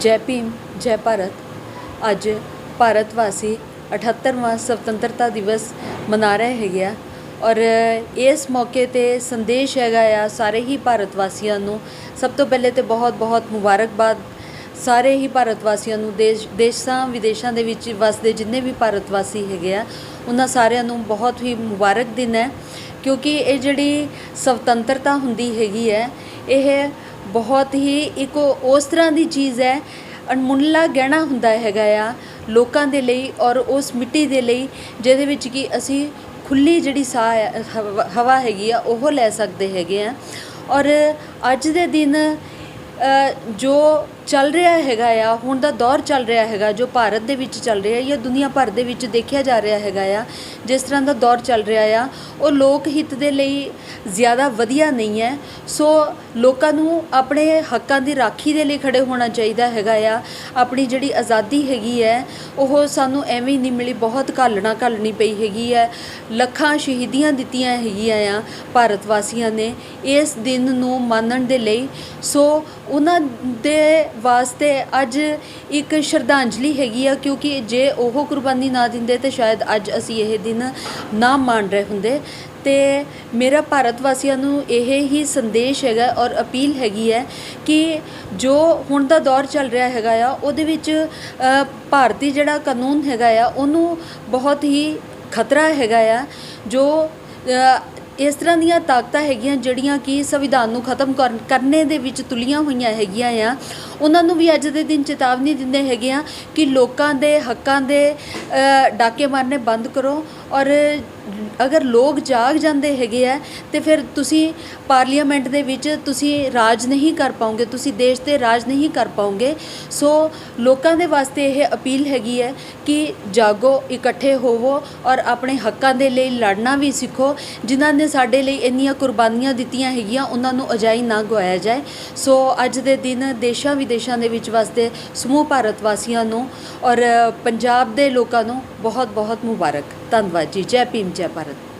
ਜੈ ਭੀਮ, ਜੈ ਭਾਰਤ। ਅੱਜ ਭਾਰਤ ਵਾਸੀ 78ਵਾਂ ਸੁਤੰਤਰਤਾ ਦਿਵਸ ਮਨਾ ਰਹੇ ਹੈਗੇ ਆ ਔਰ ਇਸ ਮੌਕੇ ਤੇ ਸੰਦੇਸ਼ ਹੈਗਾ ਆ ਸਾਰੇ ਹੀ ਭਾਰਤ ਵਾਸੀਆਂ ਨੂੰ। ਸਭ ਤੋਂ ਪਹਿਲੇ ਤੇ ਬਹੁਤ ਬਹੁਤ ਮੁਬਾਰਕਬਾਦ। ਸਾਰੇ ਹੀ ਭਾਰਤ ਵਾਸੀਆਂ ਨੂੰ ਦੇਸ਼, ਦੇਸ਼ਾਂ, ਵਿਦੇਸ਼ਾਂ ਦੇ ਵਿੱਚ ਵਸਦੇ ਜਿੰਨੇ ਵੀ ਭਾਰਤ ਵਾਸੀ ਹੈਗੇ ਆ, ਉਹਨਾਂ ਸਾਰਿਆਂ ਨੂੰ ਬਹੁਤ ਹੀ ਮੁਬਾਰਕ ਦਿਨ ਹੈ। ਕਿਉਂਕਿ ਇਹ ਜਿਹੜੀ ਸੁਤੰਤਰਤਾ ਹੁੰਦੀ ਹੈਗੀ ਹੈ, ਇਹ ਬਹੁਤ ਹੀ ਇੱਕ ਉਸ ਤਰ੍ਹਾਂ ਦੀ ਚੀਜ਼ ਹੈ, ਅਣਮੁੱਲਾ ਗਹਿਣਾ ਹੁੰਦਾ ਹੈਗਾ ਆ ਲੋਕਾਂ ਦੇ ਲਈ ਔਰ ਉਸ ਮਿੱਟੀ ਦੇ ਲਈ, ਜਿਹਦੇ ਵਿੱਚ ਕਿ ਅਸੀਂ ਖੁੱਲੀ ਜਿਹੜੀ ਸਾਹ ਹਵਾ- ਹੈਗੀ ਆ, ਉਹ ਲੈ ਸਕਦੇ ਹੈਗੇ ਆ। ਔਰ ਅੱਜ ਦੇ ਦਿਨ ਜੋ ਚੱਲ ਰਿਹਾ ਹੈਗਾ ਆ, ਹੁਣ ਦਾ ਦੌਰ ਚੱਲ ਰਿਹਾ ਹੈਗਾ, ਜੋ ਭਾਰਤ ਦੇ ਵਿੱਚ ਚੱਲ ਰਿਹਾ ਜਾਂ ਦੁਨੀਆ ਭਰ ਦੇ ਵਿੱਚ ਦੇਖਿਆ ਜਾ ਰਿਹਾ ਹੈਗਾ ਆ, ਜਿਸ ਤਰ੍ਹਾਂ ਦਾ ਦੌਰ ਚੱਲ ਰਿਹਾ ਆ, ਉਹ ਲੋਕ ਹਿੱਤ ਦੇ ਲਈ ਜ਼ਿਆਦਾ ਵਧੀਆ ਨਹੀਂ ਹੈ। ਸੋ ਲੋਕਾਂ ਨੂੰ ਆਪਣੇ ਹੱਕਾਂ ਦੀ ਰਾਖੀ ਦੇ ਲਈ ਖੜੇ ਹੋਣਾ ਚਾਹੀਦਾ ਹੈਗਾ ਆ। ਆਪਣੀ ਜਿਹੜੀ ਆਜ਼ਾਦੀ ਹੈਗੀ ਹੈ, ਉਹ ਸਾਨੂੰ ਐਵੇਂ ਹੀ ਨਹੀਂ ਮਿਲੀ, ਬਹੁਤ ਘਾਲਣਾ ਘਾਲਣੀ ਪਈ ਹੈਗੀ ਹੈ। ਲੱਖਾਂ ਸ਼ਹੀਦੀਆਂ ਦਿੱਤੀਆਂ ਹੈਗੀਆਂ ਆ ਭਾਰਤ ਵਾਸੀਆਂ ਨੇ ਇਸ ਦਿਨ ਨੂੰ ਮੰਨਣ ਦੇ ਲਈ। ਸੋ ਉਹਨਾਂ ਦੇ ਵਾਸਤੇ ਅੱਜ ਇੱਕ ਸ਼ਰਧਾਂਜਲੀ ਹੈਗੀ ਆ, ਕਿਉਂਕਿ ਜੇ ਉਹ ਕੁਰਬਾਨੀ ਨਾ ਦਿੰਦੇ ਤੇ ਸ਼ਾਇਦ ਅੱਜ ਅਸੀਂ ਇਹ ਦਿਨ ਨਾ ਮੰਨ ਰਹੇ ਹੁੰਦੇ। ਤੇ ਮੇਰਾ ਭਾਰਤ ਵਾਸੀਆਂ ਨੂੰ ਇਹ ਹੀ ਸੰਦੇਸ਼ ਹੈਗਾ ਔਰ ਅਪੀਲ ਹੈਗੀ ਹੈ ਕਿ ਜੋ ਹੁਣ ਦਾ ਦੌਰ ਚੱਲ ਰਿਹਾ ਹੈਗਾ ਆ, ਉਹਦੇ ਵਿੱਚ ਭਾਰਤੀ ਜਿਹੜਾ ਕਾਨੂੰਨ ਹੈਗਾ ਆ, ਉਹਨੂੰ ਬਹੁਤ ਹੀ ਖਤਰਾ ਹੈਗਾ ਆ, ਜੋ ਇਸ ਤਰ੍ਹਾਂ ਦੀਆਂ ਤਾਕਤਾਂ ਹੈਗੀਆਂ ਜਿਹੜੀਆਂ ਕਿ ਸੰਵਿਧਾਨ ਨੂੰ ਖਤਮ ਕਰਨੇ ਦੇ ਵਿੱਚ ਤੁਲੀਆਂ ਹੋਈਆਂ ਹੈਗੀਆਂ ਆ। ਉਹਨਾਂ ਨੂੰ ਵੀ ਅੱਜ ਦੇ ਦਿਨ ਚੇਤਾਵਨੀ ਦਿੰਦੇ ਹੈਗੇ ਆ ਕਿ ਲੋਕਾਂ ਦੇ ਹੱਕਾਂ ਦੇ ਡਾਕੇ ਮਾਰਨੇ ਬੰਦ ਕਰੋ ਔਰ ਅਗਰ ਲੋਕ ਜਾਗ ਜਾਂਦੇ ਹੈਗੇ ਆ ਤੇ ਫਿਰ ਤੁਸੀਂ ਪਾਰਲੀਮੈਂਟ ਦੇ ਵਿੱਚ ਤੁਸੀਂ ਰਾਜ ਨਹੀਂ ਕਰ ਪਾਓਗੇ ਤੁਸੀਂ ਦੇਸ਼ ਤੇ ਰਾਜ ਨਹੀਂ ਕਰ ਪਾਓਗੇ ਸੋ ਲੋਕਾਂ ਦੇ ਵਾਸਤੇ ਇਹ ਅਪੀਲ ਹੈਗੀ ਹੈ ਕਿ ਜਾਗੋ ਇਕੱਠੇ ਹੋਵੋ ਔਰ ਆਪਣੇ ਹੱਕਾਂ ਦੇ ਲਈ ਲੜਨਾ ਵੀ ਸਿੱਖੋ, ਜਿਨ੍ਹਾਂ ਨੇ ਸਾਡੇ ਲਈ ਇੰਨੀਆਂ ਕੁਰਬਾਨੀਆਂ ਦਿੱਤੀਆਂ ਹੈਗੀਆਂ, ਉਹਨਾਂ ਨੂੰ ਅਜਾਈ ਨਾ ਗਵਾਇਆ ਜਾਏ। ਸੋ ਅੱਜ ਦੇ ਦਿਨ ਦੇਸ਼ਾਂ ਵਿਦੇਸ਼ਾਂ ਦੇ ਵਿੱਚ ਵਸਦੇ ਸਮੂਹ ਭਾਰਤ ਵਾਸੀਆਂ ਨੂੰ ਔਰ ਪੰਜਾਬ ਦੇ ਲੋਕਾਂ ਨੂੰ ਬਹੁਤ ਬਹੁਤ ਮੁਬਾਰਕ। ਧੰਨਵਾਦ ਜੀ। ਜੈ ਭੀਮ, ਜੈ ਭਾਰਤ।